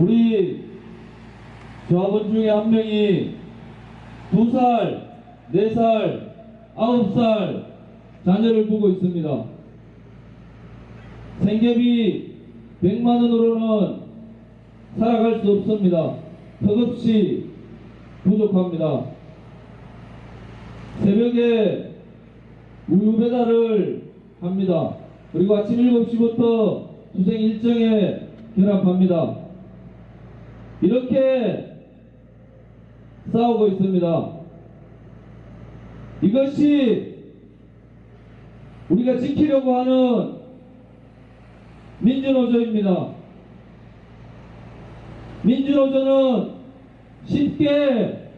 우리 조합원 중에 한 명이 두 살, 네 살, 아홉 살 자녀를 두고 있습니다. 생계비 100만 원으로는 살아갈 수 없습니다. 턱없이 부족합니다. 새벽에 우유 배달을 합니다. 그리고 아침 7시부터 투생 일정에 결합합니다. 이렇게 싸우고 있습니다. 이것이 우리가 지키려고 하는 민주노조입니다. 민주노조는 쉽게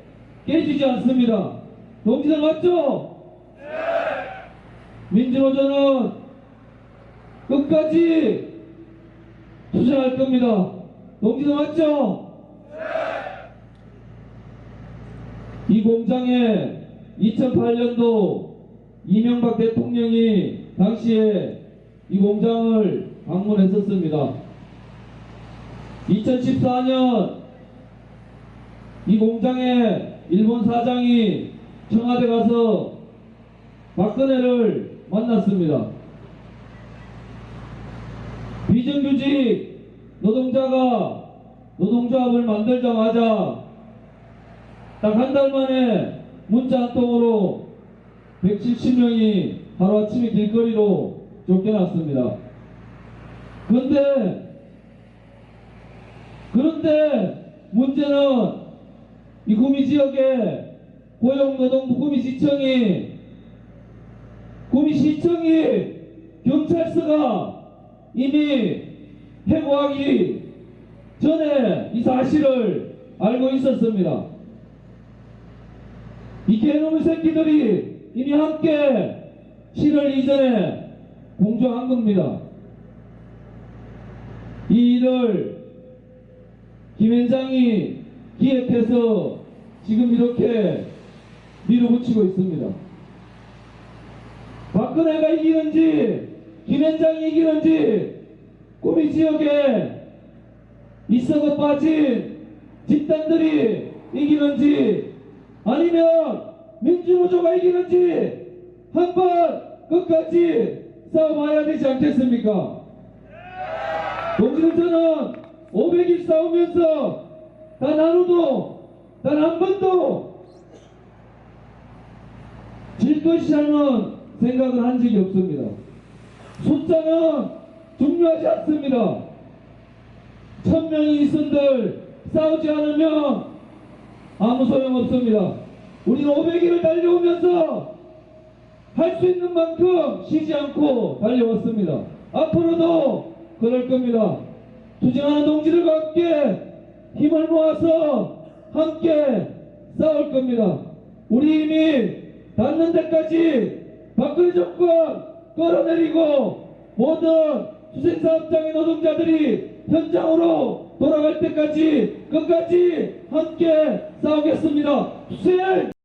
깨지지 않습니다. 동지들 맞죠? 민주노조는 끝까지 투쟁할 겁니다. 동지들 맞죠? 이 공장에 2008년도 이명박 대통령이 당시에 이 공장을 방문했었습니다. 2014년 이 공장에 일본 사장이 청와대 가서 박근혜를 만났습니다. 비정규직 노동자가 노동조합을 만들자마자 딱 한 달 만에 문자 한 통으로 170명이 하루아침에 길거리로 쫓겨났습니다. 그런데 그런데 문제는 이 구미 지역에 고용노동부 구미시청이 구미시청이 경찰서가 이미 해고하기 전에 이 사실을 알고 있었습니다. 이 개놈의 새끼들이 이미 함께 7월 이전에 공조한 겁니다. 이 일을 김현장이 기획해서 지금 이렇게 밀어붙이고 있습니다. 박근혜가 이기는지 김현장이 이기는지 구미 지역에 있어가 빠진 집단들이 이기는지 아니면 민주노조가 이기는지 한번 끝까지 싸워봐야 되지 않겠습니까? 동지들 저는 500일 싸우면서 단 하루도 단 한 번도 질 것이라는 생각을 한 적이 없습니다. 숫자는 중요하지 않습니다. 천 명이 있은들 싸우지 않으면 아무 소용 없습니다. 우리는 500일을 달려오면서 할 수 있는 만큼 쉬지 않고 달려왔습니다. 앞으로도 그럴 겁니다. 투쟁하는 동지들과 함께 힘을 모아서 함께 싸울 겁니다. 우리 힘이 닿는 데까지 박근혜 정권 끌어내리고 모든 수생사업장의 노동자들이 현장으로 돌아갈 때까지 끝까지 함께 싸우겠습니다. 수생!